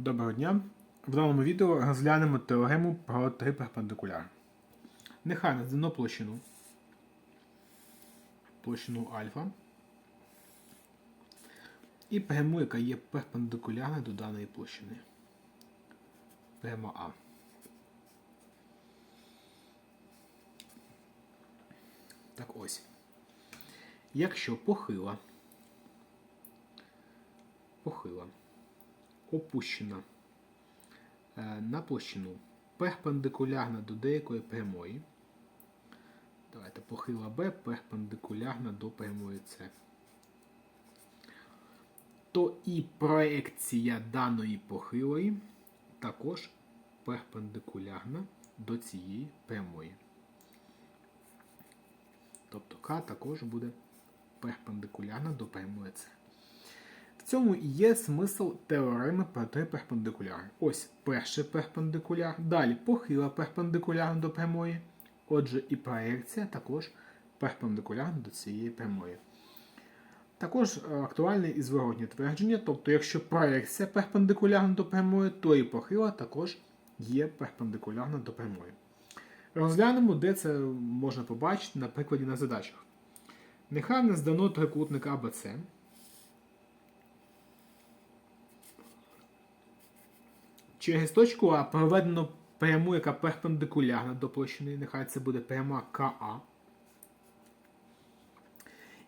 Доброго дня! В даному відео розглянемо теорему про три перпендикуляри. Нехай названо площину. Площину альфа. І пряму, яка є перпендикулярна до даної площини. Пряма А. Так ось. Якщо похила, похила опущена е, на площину перпендикулярна до деякої прямої. Давайте похила Б перпендикулярна до прямої С. То і проекція даної похилої також перпендикулярна до цієї прямої. Тобто К також буде перпендикулярна до прямої С. Цьому і є смисл теореми про три перпендикуляри. Ось перший перпендикуляр, далі похила перпендикулярна до прямої. Отже, і проекція також перпендикулярна до цієї прямої. Також е, актуальне і зворотнє твердження, тобто, якщо проекція перпендикулярна до прямої, то і похила також є перпендикулярна до прямої. Розглянемо, де це можна побачити на прикладі на задачах. Нехай не здано трикутник АБЦ. Через точку А проведено пряму, яка перпендикулярна до площини, нехай це буде пряма КА.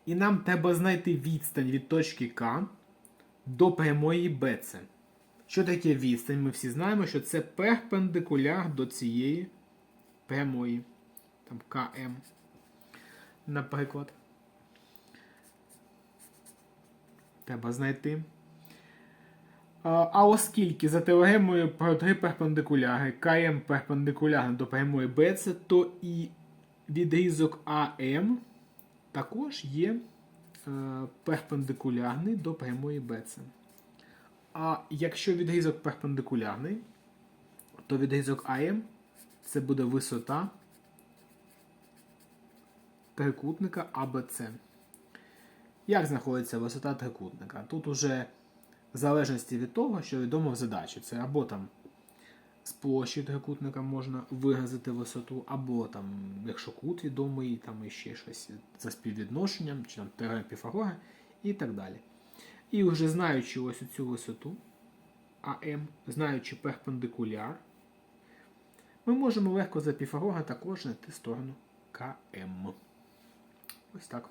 І нам треба знайти відстань від точки К до прямої БЦ. Що таке відстань? Ми всі знаємо, що це перпендикуляр до цієї прямої. Там КМ. Наприклад. Треба знайти. А оскільки за теоремою про три перпендикуляри КМ перпендикулярно до прямої BC, то і відрізок АМ також є е, перпендикулярний до прямої BC. А якщо відрізок перпендикулярний, то відрізок АМ це буде висота трикутника АБЦ. Як знаходиться висота трикутника? Тут уже в залежності від того, що відомо в задачі. Це або там з площі трикутника можна виразити висоту, або там, якщо кут відомий, там іще щось за співвідношенням, чи там теорема Піфагора і так далі. І вже знаючи ось цю висоту АМ, знаючи перпендикуляр, ми можемо легко за Піфагора також знайти сторону КМ. Ось так.